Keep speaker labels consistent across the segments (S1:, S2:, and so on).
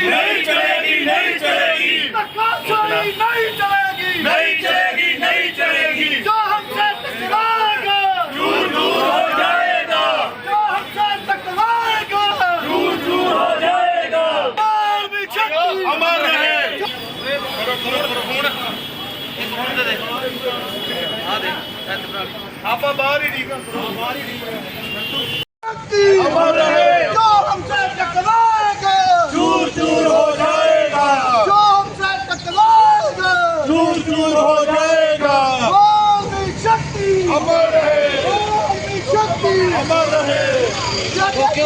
S1: चलेगी नहीं चलेगी नहीं चलेगी धक्काशाही नहीं चलेगी
S2: नहीं चलेगी नहीं चलेगी जो हमसे टकराएगा
S1: दूर दूर हो जाएगा
S2: जो हमसे टकराएगा
S1: दूर दूर हो जाएगा
S2: अमर रहे आपा बाहर ही ठीक बाहर ही ठीक
S1: अमर रहे जो हमसे टकरा अमर रहे
S2: बोल दी शक्ति
S1: अमर रहे
S2: जय जय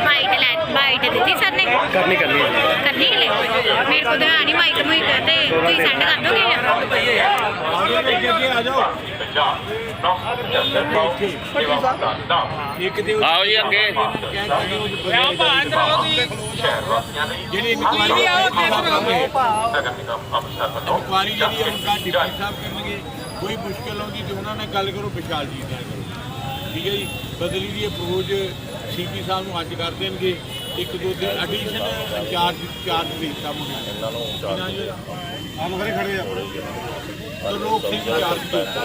S3: ਮਾਈਕ ਲੈ ਮਾਈਕ ਦਿੱਤੀ ਸਰ ਨੇ? ਕਰਨੀ ਕਰਨੀ ਕਰਨੀ ਹੈ ਮੇਰੇ ਕੋਲ ਤਾਂ ਹੈ ਨਹੀਂ ਮਾਈਕ ਮੁਈਕ ਤੇ ਤੁਸੀਂ ਸੈਂਡ ਕਰ ਦੋਗੇ?
S4: ਆਓ ਜੀ ਅੱਗੇ।
S5: ਜਿਹੜੀ ਇਨਕੁਆਰੀ ਆਓ ਇਨਕੁਆਰੀ ਜਿਹੜੀ ਹੈ ਉਹਨਾਂ ਡਿਪਟੀ ਸਾਹਿਬ ਕਰਨਗੇ ਕੋਈ ਮੁਸ਼ਕਲ ਆਉਂਦੀ ਤੇ ਉਹਨਾਂ ਨਾਲ ਗੱਲ ਕਰੋ ਵਿਸ਼ਾਲ ਜੀ ਨਾਲ ਕਰੋ। ਠੀਕ ਹੈ ਜੀ? ਬਦਲੀ ਦੀ ਅਪਰੋਚ ਸੀਪੀ ਸਾਹਿਬ ਨੂੰ ਅੱਜ ਕਰ ਦੇਣਗੇ। ਇੱਕ ਦੋ ਦਿਨ ਐਡੀਸ਼ਨ ਚਾਰਜ ਚਾਰਜ ਦਿੱਤਾ ਮੁੰਡੇ ਇਹਨਾਂ ਨੂੰ ਚਾਰਜ ਆਮ ਘਰੇ ਖੜੇ ਆ। ਤਾਂ ਲੋਕ ਸਿੰਘ ਚਾਰਜ ਦਿੱਤਾ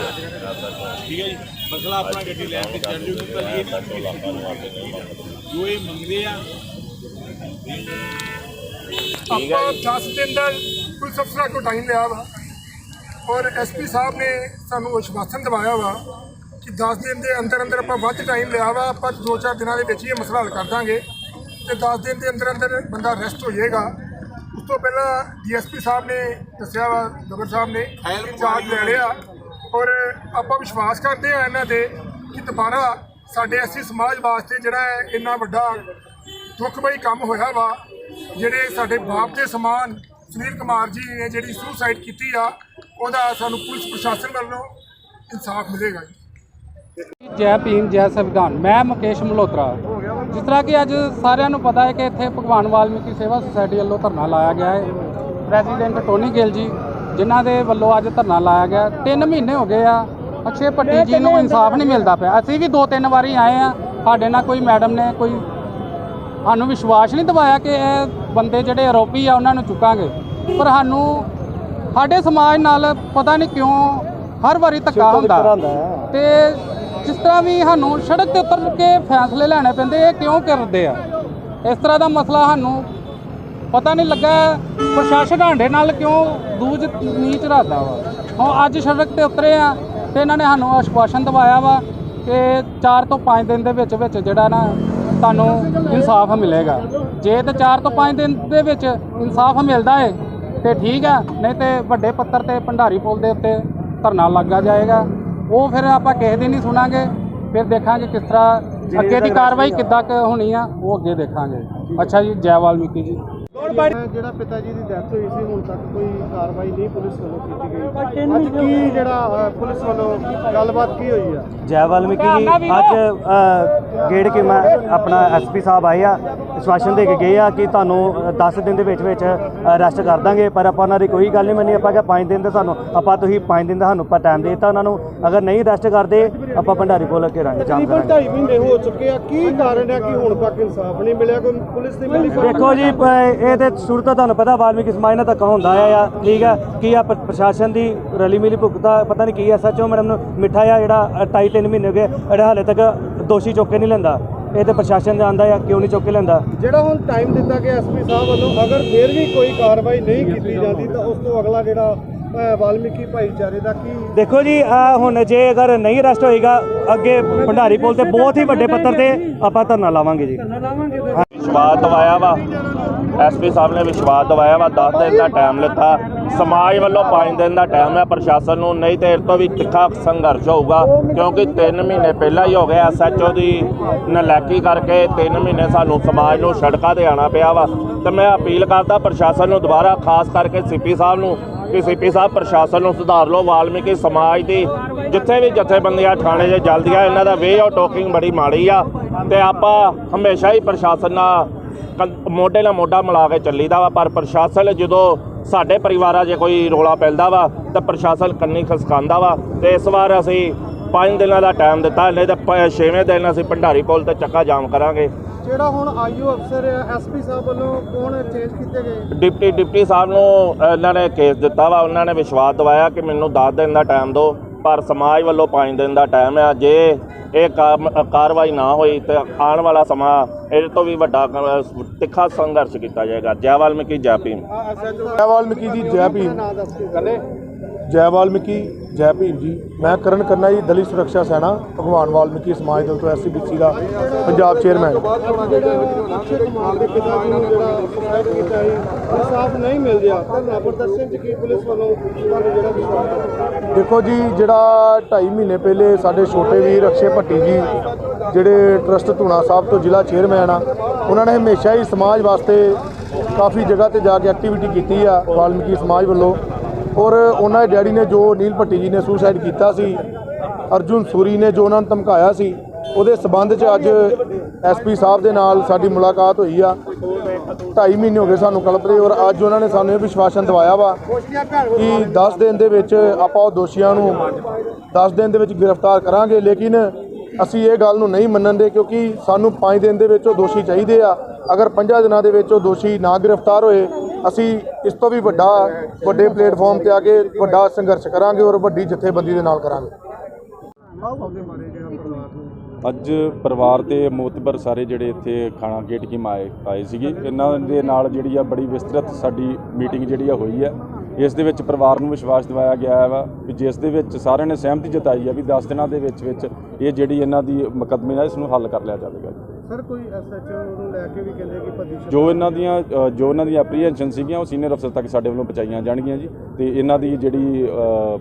S5: ਠੀਕ ਹੈ ਜੀ? ਮਸਲਾ ਆਪਣਾ ਗੱਡੀ ਲੈਣ ਤੇ ਚੱਲ ਜੂਗੀ ਪਰ ਇਹ ਕਿ। ਜੋ ਇਹ ਮੰਗਦੇ ਆ।
S6: ਆਪਾਂ 10 ਦਿਨ ਦਾ ਪੁਲਿਸ ਅਫਸਰਾਂ ਕੋਲ ਟਾਈਮ ਲਿਆ ਵਾ। ਔਰ ਐਸਪੀ ਸਾਹਿਬ ਨੇ ਸਾਨੂੰ ਵਿਸ਼ਵਾਸਨ ਦਿਵਾਇਆ ਵਾ ਕਿ 10 ਦਿਨ ਦੇ ਅੰਦਰ ਅੰਦਰ ਆਪਾਂ ਵੱਧ ਟਾਈਮ ਲਿਆ ਵਾ ਆਪਾਂ 2-4 ਦਿਨਾਂ ਦੇ ਵਿੱਚ ਹੀ ਇਹ ਮਸਲਾ ਹੱਲ ਕਰ ਦਾਂਗੇ ਤੇ 10 ਦਿਨ ਦੇ ਅੰਦਰ ਅੰਦਰ ਬੰਦਾ ਅਰੈਸਟ ਹੋ ਜਾਏਗਾ ਉਸ ਤੋਂ ਪਹਿਲਾਂ ਡੀਐਸਪੀ ਸਾਹਿਬ ਨੇ ਦੱਸਿਆ ਵਾ ਗਵਰ ਸਾਹਿਬ ਨੇ ਚਾਰਜ ਲੈ ਲਿਆ ਔਰ ਆਪਾਂ ਵਿਸ਼ਵਾਸ ਕਰਦੇ ਆ ਇਹਨਾਂ ਤੇ ਕਿ ਦੁਬਾਰਾ ਸਾਡੇ ਐਸੀ ਸਮਾਜ ਵਾਸਤੇ ਜਿਹੜਾ ਹੈ ਇੰਨਾ ਵੱਡਾ ਦੁੱਖਮਈ ਕੰਮ ਹੋਇਆ ਵਾ ਜਿਹੜੇ ਸਾਡੇ ਬਾਪ ਦੇ ਸਮਾਨ ਸੁਨੀਲ ਕੁਮਾਰ ਜੀ ਨੇ ਜਿਹੜੀ ਸੁਸਾਈਡ ਕੀਤੀ ਆ ਉਹਦਾ ਸਾਨੂੰ ਪੁਲਿਸ ਪ੍ਰਸ਼ਾਸਨ ਵੱਲੋਂ ਇਨਸਾਫ ਮਿਲੇਗਾ ਜੀ।
S7: ਜੈ ਭੀਮ, ਜੈ ਸੰਵਿਧਾਨ। ਮੈਂ ਮੁਕੇਸ਼ ਮਲਹੋਤਰਾ। ਜਿਸ ਤਰ੍ਹਾਂ ਕਿ ਅੱਜ ਸਾਰਿਆਂ ਨੂੰ ਪਤਾ ਹੈ ਕਿ ਇੱਥੇ ਭਗਵਾਨ ਵਾਲਮੀਕੀ ਸੇਵਾ ਸੁਸਾਇਟੀ ਵੱਲੋਂ ਧਰਨਾ ਲਾਇਆ ਗਿਆ ਹੈ। ਪ੍ਰੈਜ਼ੀਡੈਂਟ ਟੋਨੀ ਗਿੱਲ ਜੀ, ਜਿਨ੍ਹਾਂ ਦੇ ਵੱਲੋਂ ਅੱਜ ਧਰਨਾ ਲਾਇਆ ਗਿਆ। 3 ਮਹੀਨੇ ਹੋ ਗਏ ਆ। ਅਕਸ਼ੇ ਭੱਟੀ ਜੀ ਨੂੰ ਇਨਸਾਫ ਨਹੀਂ ਮਿਲਦਾ ਪਿਆ। ਅਸੀਂ ਵੀ ਦੋ ਤਿੰਨ ਵਾਰੀ ਆਏ ਆ। ਸਾਡੇ ਨਾਲ ਕੋਈ ਮੈਡਮ ਨੇ ਕੋਈ ਸਾਨੂੰ ਵਿਸ਼ਵਾਸ ਨਹੀਂ ਦਿਵਾਇਆ ਕਿ ਇਹ ਬੰਦੇ ਜਿਹੜੇ ਆਰੋਪੀ ਆ, ਉਹਨਾਂ ਨੂੰ ਚੁੱਕਾਂਗੇ। ਪਰ ਸਾਨੂੰ ਸਾਡੇ ਸਮਾਜ ਨਾਲ ਪਤਾ ਨਹੀਂ ਕਿਉਂ ਹਰ ਵਾਰੀ ਧੱਕਾ ਹੁੰਦਾ। ਤੇ ਜਿਸ ਤਰ੍ਹਾਂ ਵੀ ਸਾਨੂੰ ਸੜਕ ਤੇ ਉਤਰ ਕੇ ਫੈਸਲੇ ਲੈਣੇ ਪੈਂਦੇ ਇਹ ਕਿਉਂ ਕਰਦੇ ਆ? ਇਸ ਤਰ੍ਹਾਂ ਦਾ ਮਸਲਾ ਸਾਨੂੰ ਪਤਾ ਨਹੀਂ ਲੱਗਾ ਪ੍ਰਸ਼ਾਸਨ ਹਾਂਡੇ ਨਾਲ ਕਿਉਂ ਦੂਜ ਨੀਚ ਰੱਖਦਾ ਵਾ? ਹੁਣ ਅੱਜ ਸੜਕ ਤੇ ਉਤਰੇ ਆ ਤੇ ਇਹਨਾਂ ਨੇ ਸਾਨੂੰ ਆਸ਼ਵਾਸਨ ਦਿਵਾਇਆ ਵਾ ਕਿ 4 ਤੋਂ 5 ਦਿਨ ਦੇ ਵਿੱਚ ਵਿੱਚ ਜਿਹੜਾ ਨਾ ਤੁਹਾਨੂੰ ਇਨਸਾਫ ਮਿਲੇਗਾ। ਜੇ ਤੇ 4 ਤੋਂ 5 ਦਿਨ ਦੇ ਵਿੱਚ ਇਨਸਾਫ ਮਿਲਦਾ ਏ ਤੇ ਠੀਕ ਆ ਨਹੀਂ ਤੇ ਵੱਡੇ ਪੱਤਰ ਤੇ ਭੰਡਾਰੀ ਪੁਲ ਦੇ ਉੱਤੇ ਧਰਨਾ ਲੱਗਾ ਜਾਏਗਾ। ਉਹ ਫਿਰ ਆਪਾਂ ਕਿਸੇ ਦਿਨ ਹੀ ਸੁਣਾਂਗੇ ਫਿਰ ਦੇਖਾਂਗੇ ਕਿਸ ਤਰ੍ਹਾਂ ਅੱਗੇ ਦੀ ਕਾਰਵਾਈ ਕਿੱਦਾਂ ਕੁ ਹੋਣੀ ਆ ਉਹ ਅੱਗੇ ਦੇਖਾਂਗੇ। ਅੱਛਾ ਜੀ ਜੈ ਵਾਲਮੀਕੀ ਜੀ।
S8: ਜਿਹੜਾ ਪਿਤਾ ਜੀ ਦੀ ਡੈਥ ਹੋਈ ਸੀ ਹੁਣ ਤੱਕ ਕੋਈ ਕਾਰਵਾਈ ਨਹੀਂ ਪੁਲਿਸ ਵੱਲੋਂ ਕੀਤੀ ਗਈ। ਅੱਜ ਕੀ ਜਿਹੜਾ ਪੁਲਿਸ ਵੱਲੋਂ ਗੱਲਬਾਤ ਕੀ ਹੋਈ ਆ?
S9: ਜੈ ਵਾਲਮੀਕੀ ਜੀ ਅੱਜ ਗੇੜ ਕੇ ਮੈਂ ਆਪਣਾ ਐਸਪੀ ਸਾਹਿਬ ਆਏ ਆ ਵਿਸ਼ਵਾਸਨ ਦੇ ਕੇ ਗਏ ਆ ਕਿ ਤੁਹਾਨੂੰ ਅ, 10 ਦਿਨ ਦੇ ਵਿੱਚ ਵਿੱਚ ਅਰੈਸਟ ਕਰ ਦਾਂਗੇ ਪਰ ਆਪਾਂ ਉਹਨਾਂ ਦੀ ਕੋਈ ਗੱਲ ਨਹੀਂ ਮੰਨੀ ਆਪਾਂ ਕਿ 5 ਦਿਨ ਦਾ ਸਾਨੂੰ ਆਪਾਂ ਤੁਸੀਂ 5 ਦਿਨ ਦਾ ਸਾਨੂੰ ਆਪਾਂ ਟਾਈਮ ਦੇ ਦਿੱਤਾ ਉਹਨਾਂ ਨੂੰ ਅਗਰ ਨਹੀਂ ਅਰੈਸਟ ਕਰਦੇ ਆਪਾਂ ਭੰਡਾਰੀ ਕੋਲ ਕੇ ਰੰਗ ਜਾਮ
S8: ਤਕਰੀਬਨ
S9: ਕਰਾਂਗੇ।
S8: 2.5 ਮਹੀਨੇ ਹੋ ਚੁੱਕੇ ਆ ਕੀ ਕਾਰਨ ਹੈ ਕਿ ਹੁਣ ਤੱਕ ਇਨਸਾਫ ਨਹੀਂ ਮਿਲਿਆ ਕੋਈ ਪੁਲਿਸ ਨਹੀਂ ਮਿਲੀ
S9: ਦੇਖੋ ਜੀ ਇਹ ਤੇ ਸ਼ੁਰੂ ਤੋਂ ਤੁਹਾਨੂੰ ਪਤਾ ਵਾਲਮੀਕੀ ਸਮਾਜ ਨਾਲ ਧੱਕਾ ਹੁੰਦਾ ਆ ਠੀਕ ਆ? ਕੀ ਆ ਪ੍ਰਸ਼ਾਸਨ ਦੀ ਰਲੀ ਮਿਲੀ ਭੁਗਤਾ ਪਤਾ ਨਹੀਂ ਕੀ ਐਸਐਚਓ ਮੈਡਮ ਨੂੰ ਮਿੱਠਾ ਆ ਜਿਹੜਾ 2.5 3 ਮਹੀਨੇ ਹੋ ਗਏ ਜਿਹੜਾ ਹਾਲੇ ਤੱਕ ਦੋਸ਼ੀ ਚੁੱਕ ਕੇ ਨਹੀਂ ਲੈਂਦਾ। ਇਹ ਤੇ ਪ੍ਰਸ਼ਾਸਨ ਜਾਣਦਾ ਆ ਕਿਉਂ ਨਹੀਂ ਚੁੱਕ ਕੇ ਲੈਂਦਾ?
S8: ਜਿਹੜਾ ਹੁਣ ਟਾਈਮ ਦਿੱਤਾ ਗਿਆ ਐਸਪੀ ਸਾਹਿਬ ਵੱਲੋਂ ਅਗਰ ਫਿਰ ਵੀ ਕੋਈ ਕਾਰਵਾਈ ਨਹੀਂ ਕੀਤੀ ਜਾਂਦੀ ਤਾਂ ਉਸ ਤੋਂ ਅਗਲਾ ਜਿਹੜਾ ਅ, ਵਾਲਮੀਕੀ ਭਾਈਚਾਰੇ ਦਾ ਕੀ
S9: ਦੇਖੋ ਜੀ ਆ ਹੁਣ ਜੇ ਅਗਰ ਨਹੀਂ ਅਰੈਸਟ ਹੋਏਗਾ ਅੱਗੇ ਭੰਡਾਰੀ ਪੁਲ ਤੇ ਬਹੁਤ ਹੀ ਵੱਡੇ ਪੱਤਰ ਤੇ ਆਪਾਂ ਧਰਨਾ ਲਾਵਾਂਗੇ ਜੀ।
S4: ਵਿਸ਼ਵਾਸ ਦਵਾਇਆ ਵਾ। ਐਸਪੀ ਸਾਹਿਬ ਨੇ ਵਿਸ਼ਵਾਸ ਦਵਾਇਆ ਵਾ 10 ਦਿਨ ਦਾ ਟਾਈਮ ਲਿੱਤਾ। ਸਮਾਜ ਵੱਲੋਂ 5 ਦਿਨ ਦਾ ਟਾਈਮ ਹੈ, ਪ੍ਰਸ਼ਾਸਨ ਨੂੰ ਨਹੀਂ ਤੇ ਇਸ ਤੋਂ ਵੀ ਤਿੱਖਾ ਸੰਘਰਸ਼ ਹੋਊਗਾ, ਕਿਉਂਕਿ 3 ਮਹੀਨੇ ਪਹਿਲਾਂ ਹੀ ਹੋ ਗਏ ਐਸਐਚਓ ਦੀ ਨਲਾਇਕੀ ਕਰਕੇ 3 ਮਹੀਨੇ ਸਾਨੂੰ ਸਮਾਜ ਨੂੰ ਸੜਕਾਂ ਤੇ ਆਣਾ ਪਿਆ ਵਾ। ਤੇ ਮੈਂ ਅਪੀਲ ਕਰਦਾ ਪ੍ਰਸ਼ਾਸਨ ਨੂੰ ਦੁਬਾਰਾ, ਖਾਸ ਕਰਕੇ ਸੀਪੀ ਸਾਹਿਬ ਨੂੰ, ਕਿ ਸੀਪੀ ਸਾਹਿਬ ਪ੍ਰਸ਼ਾਸਨ ਨੂੰ ਸੁਧਾਰ ਲਓ, ਵਾਲਮੀਕੀ ਸਮਾਜ ਦੀ ਜਿੱਥੇ ਵੀ ਜਥੇਬੰਦੀਆਂ ਥਾਣੇ 'ਚ ਜਲਦੀਆਂ ਇਹਨਾਂ ਦਾ ਵੇ ਆਫ ਟਾਕਿੰਗ ਬੜੀ ਮਾੜੀ ਆ। ਤੇ ਆਪਾਂ ਹਮੇਸ਼ਾ ਹੀ ਪ੍ਰਸ਼ਾਸਨ ਨਾਲ ਮੋਢੇ ਨਾਲ ਮੋਢਾ ਮਿਲਾ ਕੇ ਚੱਲੀਦਾ ਵਾ ਪਰ ਪ੍ਰਸ਼ਾਸਨ ਜਦੋਂ ਸਾਡੇ ਪਰਿਵਾਰਾਂ 'ਚ ਕੋਈ ਰੋਲਾ ਪੈਂਦਾ ਵਾ ਤਾਂ ਪ੍ਰਸ਼ਾਸਨ ਕੰਨੀ ਖਸਕਾਉਂਦਾ ਵਾ। ਤੇ ਇਸ ਵਾਰ ਅਸੀਂ 5 ਦਿਨਾਂ ਦਾ ਟਾਈਮ ਦਿੱਤਾ ਨਹੀਂ ਤਾਂ 6ਵੇਂ ਦਿਨ ਅਸੀਂ ਭੰਡਾਰੀ ਪੁਲ ਤੇ ਚੱਕਾ ਜਾਮ ਕਰਾਂਗੇ।
S8: ਜਿਹੜਾ ਹੁਣ ਆਈਓ ਅਫਸਰ ਐਸਪੀ ਸਾਹਿਬ ਵੱਲੋਂ ਕੌਣ ਚੇਂਜ ਕੀਤੇ ਗਏ?
S4: ਡਿਪਟੀ ਡਿਪਟੀ ਸਾਹਿਬ ਨੂੰ ਇਹਨਾਂ ਨੇ ਕੇਸ ਦਿੱਤਾ ਵਾ ਉਹਨਾਂ ਨੇ ਵਿਸ਼ਵਾਸ ਦਿਵਾਇਆ ਕਿ ਮੈਨੂੰ 10 ਦਿਨ ਦਾ ਟਾਈਮ ਦਿਓ। ਪਰ ਸਮਾਜ ਵੱਲੋਂ 5 ਦਿਨ ਦਾ ਟਾਈਮ ਆ। ਜੇ ਇਹ ਕਾਰਵਾਈ ਨਾ ਹੋਈ ਤੇ ਆਉਣ ਵਾਲਾ ਸਮਾਂ ਇਹਦੇ ਤੋਂ ਵੀ ਵੱਡਾ ਤਿੱਖਾ ਸੰਘਰਸ਼ ਕੀਤਾ ਜਾਏਗਾ। ਜੈ ਵਾਲਮੀਕੀ ਜੈ ਭੀਮ।
S1: ਜੈ ਵਾਲਮੀਕੀ ਜੀ ਜੈ ਭੀਮ। ਜੈ ਵਾਲਮੀਕੀ ਜੈ ਭੀਮ ਜੀ ਮੈਂ ਕਰਨ ਕੰਨਾ ਜੀ ਦਲਿਤ ਸੁਰੱਖਿਆ ਸੈਨਾ ਭਗਵਾਨ ਵਾਲਮੀਕੀ ਸਮਾਜ ਦਲ ਤੋਂ ਐਸਸੀਬੀਸੀ ਦਾ ਪੰਜਾਬ ਚੇਅਰਮੈਨ। ਦੇਖੋ ਜੀ ਜਿਹੜਾ 2.5 ਮਹੀਨੇ ਪਹਿਲੇ ਸਾਡੇ ਛੋਟੇ ਵੀਰ ਅਕਸ਼ੇ ਭੱਟੀ ਜੀ ਜਿਹੜੇ ਟਰਸਟ ਧੂਣਾ ਸਾਹਿਬ ਤੋਂ ਜ਼ਿਲ੍ਹਾ ਚੇਅਰਮੈਨ ਆ ਉਹਨਾਂ ਨੇ ਹਮੇਸ਼ਾ ਹੀ ਸਮਾਜ ਵਾਸਤੇ ਕਾਫੀ ਜਗ੍ਹਾ ਤੇ ਜਾ ਕੇ ਐਕਟੀਵਿਟੀ ਕੀਤੀ ਆ ਵਾਲਮੀਕੀ ਸਮਾਜ ਵੱਲੋਂ। ਔਰ ਉਹਨਾਂ ਦੇ ਡੈਡੀ ਨੇ ਜੋ ਨੀਲ ਭੱਟੀ ਜੀ ਨੇ ਸੁਸਾਈਡ ਕੀਤਾ ਸੀ, ਅਰਜੁਨ ਸੂਰੀ ਨੇ ਜੋ ਉਹਨਾਂ ਨੂੰ ਧਮਕਾਇਆ ਸੀ, ਉਹਦੇ ਸਬੰਧ 'ਚ ਅੱਜ ਐਸਪੀ ਸਾਹਿਬ ਦੇ ਨਾਲ ਸਾਡੀ ਮੁਲਾਕਾਤ ਹੋਈ ਆ। 2.5 ਮਹੀਨੇ ਹੋ ਗਏ ਸਾਨੂੰ ਕਲਪਦੇ ਔਰ ਅੱਜ ਉਹਨਾਂ ਨੇ ਸਾਨੂੰ ਇਹ ਵਿਸ਼ਵਾਸਨ ਦਿਵਾਇਆ ਵਾ ਕਿ 10 ਦਿਨ ਦੇ ਵਿੱਚ ਆਪਾਂ ਉਹ ਦੋਸ਼ੀਆਂ ਨੂੰ 10 ਦਿਨ ਦੇ ਵਿੱਚ ਗ੍ਰਿਫਤਾਰ ਕਰਾਂਗੇ, ਲੇਕਿਨ ਅਸੀਂ ਇਹ ਗੱਲ ਨੂੰ ਨਹੀਂ ਮੰਨਣ ਦੇ ਕਿਉਂਕਿ ਸਾਨੂੰ 5 ਦਿਨ ਦੇ ਵਿੱਚ ਉਹ ਦੋਸ਼ੀ ਚਾਹੀਦੇ ਆ। ਅਗਰ 5 ਦਿਨਾਂ ਦੇ ਵਿੱਚ ਉਹ ਦੋਸ਼ੀ ਨਾ ਗ੍ਰਿਫਤਾਰ ਹੋਏ ਅਸੀਂ ਇਸ ਤੋਂ ਵੀ ਵੱਡਾ, ਵੱਡੇ ਪਲੇਟਫਾਰਮ ਤੇ ਆ ਕੇ ਵੱਡਾ ਸੰਘਰਸ਼ ਕਰਾਂਗੇ ਔਰ ਵੱਡੀ ਜਥੇਬੰਦੀ ਦੇ ਨਾਲ ਕਰਾਂਗੇ।
S10: ਅੱਜ ਪਰਿਵਾਰ ਤੇ ਮੋਤਬਰ ਸਾਰੇ ਜਿਹੜੇ ਇੱਥੇ ਖਾਣਾ ਗੇਟ ਕੀ ਆਏ ਆਏ ਸੀਗੇ, ਇਹਨਾਂ ਦੇ ਨਾਲ ਜਿਹੜੀ ਆ ਬੜੀ ਵਿਸਤ੍ਰਿਤ ਸਾਡੀ ਮੀਟਿੰਗ ਜਿਹੜੀ ਆ ਹੋਈ ਹੈ ਇਸ ਦੇ ਵਿੱਚ ਪਰਿਵਾਰ ਨੂੰ ਵਿਸ਼ਵਾਸ ਦਿਵਾਇਆ ਗਿਆ ਵਾ ਵੀ ਜਿਸ ਦੇ ਵਿੱਚ ਸਾਰਿਆਂ ਨੇ ਸਹਿਮਤੀ ਜਤਾਈ ਆ ਵੀ 10 ਦਿਨਾਂ ਦੇ ਵਿੱਚ ਵਿੱਚ ਇਹ ਜਿਹੜੀ ਇਹਨਾਂ ਦੀ ਮੁਕੱਦਮੇ ਦਾ ਇਸ ਨੂੰ ਹੱਲ ਕਰ ਲਿਆ ਜਾਵੇਗਾ।
S8: ਸਰ ਕੋਈ ਐਸਐਚਓ ਨੂੰ ਲੈ ਕੇ ਵੀ ਕਹਿੰਦੇ ਕਿ ਭੱਜੀ
S10: ਜੋ ਇਹਨਾਂ ਦੀਆਂ ਅ, ਜੋ ਇਹਨਾਂ ਦੀਆਂ ਐਪਰੀਹੈਂਸ਼ਨ ਸੀਗੀਆਂ ਉਹ ਸੀਨੀਅਰ ਅਫਸਰ ਤੱਕ ਸਾਡੇ ਵੱਲੋਂ ਪਹੁੰਚਾਈਆਂ ਜਾਣਗੀਆਂ ਜੀ। ਤੇ ਇਹਨਾਂ ਦੀ ਜਿਹੜੀ ਅ,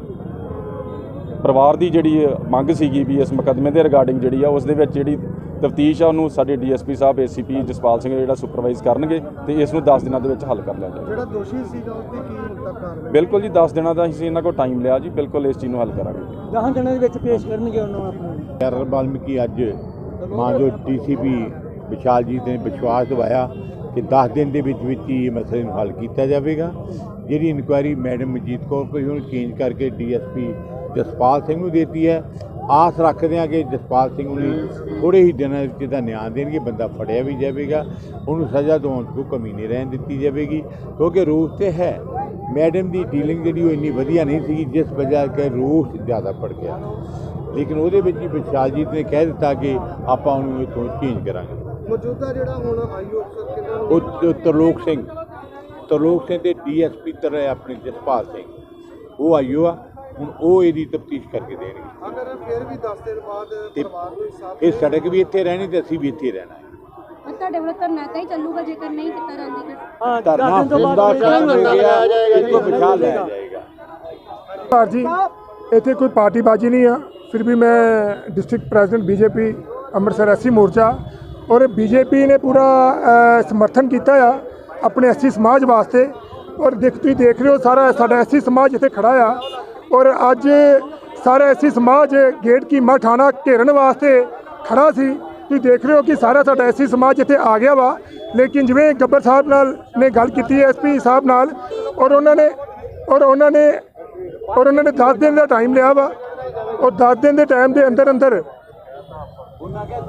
S10: ਪਰਿਵਾਰ ਦੀ ਜਿਹੜੀ ਮੰਗ ਸੀਗੀ ਵੀ ਇਸ ਮੁਕੱਦਮੇ ਦੇ ਰਿਗਾਰਡਿੰਗ ਜਿਹੜੀ ਆ ਉਸ ਦੇ ਵਿੱਚ ਜਿਹੜੀ ਤਫਤੀਸ਼ ਆ ਉਹਨੂੰ ਸਾਡੇ ਡੀਐਸਪੀ ਸਾਹਿਬ ਏਸੀਪੀ ਜਸਪਾਲ ਸਿੰਘ ਜਿਹੜਾ ਸੁਪਰਵਾਈਜ਼ ਕਰਨਗੇ ਤੇ ਇਸ ਨੂੰ 10 ਦਿਨਾਂ ਦੇ ਵਿੱਚ ਹੱਲ ਕਰ ਲਿਆ ਜਾਏਗਾ
S8: ਜਿਹੜਾ ਦੋਸ਼ੀ ਸੀਗਾ ਉਸ ਤੇ ਕੀ ਹੁਣ ਤੱਕ ਕਾਰਵਾਈ?
S10: ਬਿਲਕੁਲ ਜੀ 10 ਦਿਨਾਂ ਦਾ ਅਸੀਂ ਇਹਨਾਂ ਕੋਲ ਟਾਈਮ ਲਿਆ ਜੀ ਬਿਲਕੁਲ ਇਸ ਚੀਜ਼ ਨੂੰ ਹੱਲ ਕਰਾਂਗੇ।
S8: ਗਾਹਾਂ ਦਿਨਾਂ ਦੇ ਵਿੱਚ ਪੇਸ਼ ਕਰਨਗੇ ਉਹਨੂੰ ਆਪਣੇ।
S5: ਯਾਰ ਵਾਲਮੀਕੀ ਅੱਜ ਮਾਂ ਜੋ ਡੀਸੀਪੀ ਵਿਸ਼ਾਲ ਜੀ ਨੇ ਵਿਸ਼ਵਾਸ ਦਿਵਾਇਆ ਕਿ 10 ਦਿਨ ਦੇ ਵਿੱਚ ਵਿੱਚ ਹੀ ਇਹ ਮਸਲੇ ਨੂੰ ਹੱਲ ਕੀਤਾ ਜਾਵੇਗਾ। ਜਿਹੜੀ ਇਨਕੁਆਇਰੀ ਮੈਡਮ ਮਜੀਤ ਕੌਰ ਕੋਈ ਉਹਨੂੰ ਚੇਂਜ ਕਰਕੇ ਡੀਐਸਪੀ ਜਸਪਾਲ ਸਿੰਘ ਨੂੰ ਦੇਤੀ ਹੈ। ਆਸ ਰੱਖਦੇ ਹਾਂ ਕਿ ਜਸਪਾਲ ਸਿੰਘ ਨੂੰ ਥੋੜੇ ਹੀ ਦਿਨਾਂ ਵਿੱਚ ਇਹਦਾ ਨਿਆਂ ਦੇਣਗੇ, ਬੰਦਾ ਫੜਿਆ ਵੀ ਜਾਵੇਗਾ। ਉਹਨੂੰ ਸਜ਼ਾ ਦਿਵਾਉਣ 'ਚ ਕੋਈ ਕਮੀ ਨਹੀਂ ਰਹਿਣ ਦਿੱਤੀ ਜਾਵੇਗੀ। ਕਿਉਂਕਿ ਰੂਸ ਤੇ ਹੈ, ਮੈਡਮ ਦੀ ਡੀਲਿੰਗ ਜਿਹੜੀ ਉਹ ਇੰਨੀ ਵਧੀਆ ਨਹੀਂ ਸੀ ਜਿਸ ਵਜ੍ਹਾ ਕਰਕੇ ਰੂਸ ਜ਼ਿਆਦਾ ਪੜ ਗਿਆ। ਲੇਕਿਨ ਉਹਦੇ ਵਿੱਚ ਹੀ ਵਿਸ਼ਾਲਜੀਤ ਨੇ ਕਹਿ ਦਿੱਤਾ ਕਿ ਆਪਾਂ ਉਹਨੂੰ ਇਥੋਂ ਚੇਂਜ ਕਰਾਂਗੇ।
S8: ਮੌਜੂਦਾ ਜਿਹੜਾ ਹੁਣ ਆਈਓ ਅਫਸਰ ਕਿਹਨਾਂ ਨੂੰ
S5: ਉਹ ਤ- ਤਰਲੋਕ ਸਿੰਘ। ਤਰਲੋਕ ਸਿੰਘ ਤੇ ਡੀਐਸਪੀ ਤਰ ਆਪਣੇ ਜਸਪਾਲ ਸਿੰਘ। ਉਹ ਆਈਓ ਆ। ਹੁਣ ਉਹ ਇਹਦੀ ਤਫਤੀਸ਼ ਕਰਕੇ ਦੇਣਗੇ।
S8: ਅਗਰ ਫਿਰ ਵੀ 10 ਦਿਨ ਬਾਅਦ
S5: ਤੇ
S8: ਪਰਿਵਾਰ ਨੂੰ ਇਨਸਾਫ
S5: ਇਹ ਸੜਕ ਵੀ ਇੱਥੇ ਰਹਿਣੀ ਤੇ ਅਸੀਂ ਵੀ ਇੱਥੇ ਰਹਿਣਾ ਹੈ।
S3: ਤੁਹਾਡੇ ਵੱਲੋਂ ਧਰਨਾ ਕਈ ਚੱਲੂਗਾ ਜੇਕਰ ਨਹੀਂ ਕੀਤਾ ਜਾਂਦੀ
S5: ਧਰਨਾ ਹੁੰਦਾ ਕੰਮ ਹੋ ਗਿਆ ਇੱਥੋਂ ਵਿਸ਼ਾਲ ਲੈ ਜਾਏਗਾ।
S6: ਭਾਰ ਜੀ ਇੱਥੇ ਕੋਈ ਪਾਰਟੀਬਾਜ਼ੀ ਨਹੀਂ ਆ। ਫਿਰ ਵੀ ਮੈਂ district president BJP Amritsar SC ਮੋਰਚਾ ਔਰ ਬੀਜੇਪੀ ਨੇ ਪੂਰਾ ਸਮਰਥਨ ਕੀਤਾ ਆ ਆਪਣੇ ਐਸਸੀ ਸਮਾਜ ਵਾਸਤੇ ਔਰ ਦੇਖ ਤੁਸੀਂ ਦੇਖ ਰਹੇ ਹੋ ਸਾਰਾ ਸਾਡਾ ਐਸੀ ਸਮਾਜ ਇੱਥੇ ਖੜਾ ਆ ਔਰ ਅੱਜ ਸਾਰਾ ਐਸੀ ਸਮਾਜ ਗੇਟ ਕੀ ਮਠਾਣਾ ਘੇਰਨ ਵਾਸਤੇ ਖੜਾ ਸੀ ਤੁਸੀਂ ਦੇਖ ਰਹੇ ਹੋ ਕਿ ਸਾਰਾ ਸਾਡਾ ਐਸੀ ਸਮਾਜ ਇੱਥੇ ਆ ਗਿਆ ਵਾ ਲੇਕਿਨ ਜਿਵੇਂ ਗੱਬਰ ਸਾਹਿਬ ਨਾਲ ਨੇ ਗੱਲ ਕੀਤੀ ਹੈ ਐਸਪੀ ਸਾਹਿਬ ਨਾਲ ਔਰ ਉਹਨਾਂ ਨੇ ਔਰ ਉਹਨਾਂ ਨੇ ਔਰ ਉਹਨਾਂ ਨੇ 10 ਦਿਨ ਦਾ ਟਾਈਮ ਲਿਆ ਵਾ ਔਰ 10 ਦਿਨ ਦੇ ਟਾਈਮ ਦੇ ਅੰਦਰ ਅੰਦਰ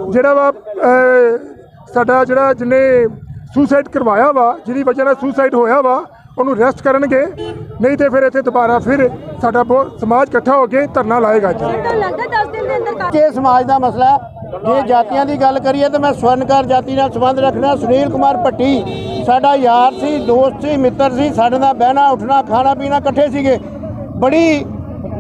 S6: ਜਿਹੜਾ ਵਾ ਸਾਡਾ ਜਿਹੜਾ ਜਿਹਨੇ ਸੁਸਾਈਡ ਕਰਵਾਇਆ ਵਾ ਜਿਹਦੀ ਵਜ੍ਹਾ ਨਾਲ ਸੁਸਾਈਡ ਹੋਇਆ ਵਾ ਉਹਨੂੰ ਰੈਸਟ ਕਰਨਗੇ ਨਹੀਂ ਤੇ ਫਿਰ ਇੱਥੇ ਦੁਬਾਰਾ ਫਿਰ ਸਾਡਾ ਬਹੁਤ ਸਮਾਜ ਇਕੱਠਾ ਹੋ ਕੇ ਧਰਨਾ ਲਾਏਗਾ ਇੱਥੇ।
S3: ਤੁਹਾਨੂੰ ਲੱਗਦਾ 10 ਦਿਨ ਦੇ ਅੰਦਰ
S11: ਜੇ ਸਮਾਜ ਦਾ ਮਸਲਾ ਜੇ ਜਾਤੀਆਂ ਦੀ ਗੱਲ ਕਰੀਏ ਤਾਂ ਮੈਂ ਸਵਰਨਕਾਰ ਜਾਤੀ ਨਾਲ ਸੰਬੰਧ ਰੱਖਣਾ ਸੁਨੀਲ ਕੁਮਾਰ ਭੱਟੀ। ਸਾਡਾ ਯਾਰ ਸੀ ਦੋਸਤ ਸੀ ਮਿੱਤਰ ਸੀ ਸਾਡੇ ਨਾਲ ਬਹਿਣਾ ਉੱਠਣਾ ਖਾਣਾ ਪੀਣਾ ਇਕੱਠੇ ਸੀਗੇ। ਬੜੀ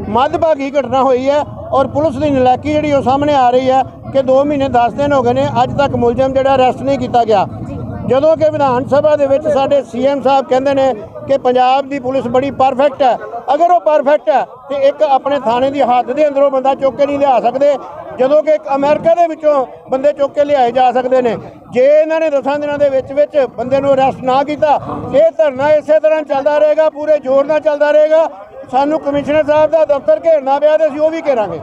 S11: ਮੱਧਭਾਗੀ ਘਟਨਾ ਹੋਈ ਹੈ ਔਰ ਪੁਲਿਸ ਦੀ ਨਲਾਇਕੀ ਜਿਹੜੀ ਉਹ ਸਾਹਮਣੇ ਆ ਰਹੀ ਹੈ ਕਿ 2 ਮਹੀਨੇ 10 ਦਿਨ ਹੋ ਗਏ ਨੇ ਅੱਜ ਤੱਕ ਮੁਲਜ਼ਮ ਜਿਹੜਾ ਅਰੈਸਟ ਨਹੀਂ ਕੀਤਾ ਗਿਆ। ਜਦੋਂ ਕਿ ਵਿਧਾਨ ਸਭਾ ਦੇ ਵਿੱਚ ਸਾਡੇ ਸੀਐਮ ਸਾਹਿਬ ਕਹਿੰਦੇ ਨੇ ਕਿ ਪੰਜਾਬ ਦੀ ਪੁਲਿਸ ਬੜੀ ਪਰਫੈਕਟ ਹੈ। ਅਗਰ ਉਹ ਪਰਫੈਕਟ ਹੈ ਤੇ ਇੱਕ ਆਪਣੇ ਥਾਣੇ ਦੀ ਹੱਦ ਦੇ ਅੰਦਰੋਂ ਬੰਦਾ ਚੁੱਕ ਕੇ ਨਹੀਂ ਲਿਆ ਸਕਦੇ ਜਦੋਂ ਕਿ ਇੱਕ ਅਮਰੀਕਾ ਦੇ ਵਿੱਚੋਂ ਬੰਦੇ ਚੁੱਕ ਕੇ ਲਿਆਏ ਜਾ ਸਕਦੇ ਨੇ। ਜੇ ਇਹਨਾਂ ਨੇ ਦਸਾਂ ਦਿਨਾਂ ਦੇ ਵਿੱਚ ਵਿੱਚ ਬੰਦੇ ਨੂੰ ਅਰੈਸਟ ਨਾ ਕੀਤਾ ਇਹ ਧਰਨਾ ਇਸੇ ਤਰ੍ਹਾਂ ਚੱਲਦਾ ਰਹੇਗਾ ਪੂਰੇ ਜ਼ੋਰ ਨਾਲ ਚੱਲਦਾ ਰਹੇਗਾ। ਸਾਨੂੰ ਕਮਿਸ਼ਨਰ ਸਾਹਿਬ ਦਾ ਦਫ਼ਤਰ ਘੇਰਨਾ ਪਿਆ ਤੇ ਅਸੀਂ ਉਹ ਵੀ ਘੇਰਾਂਗੇ।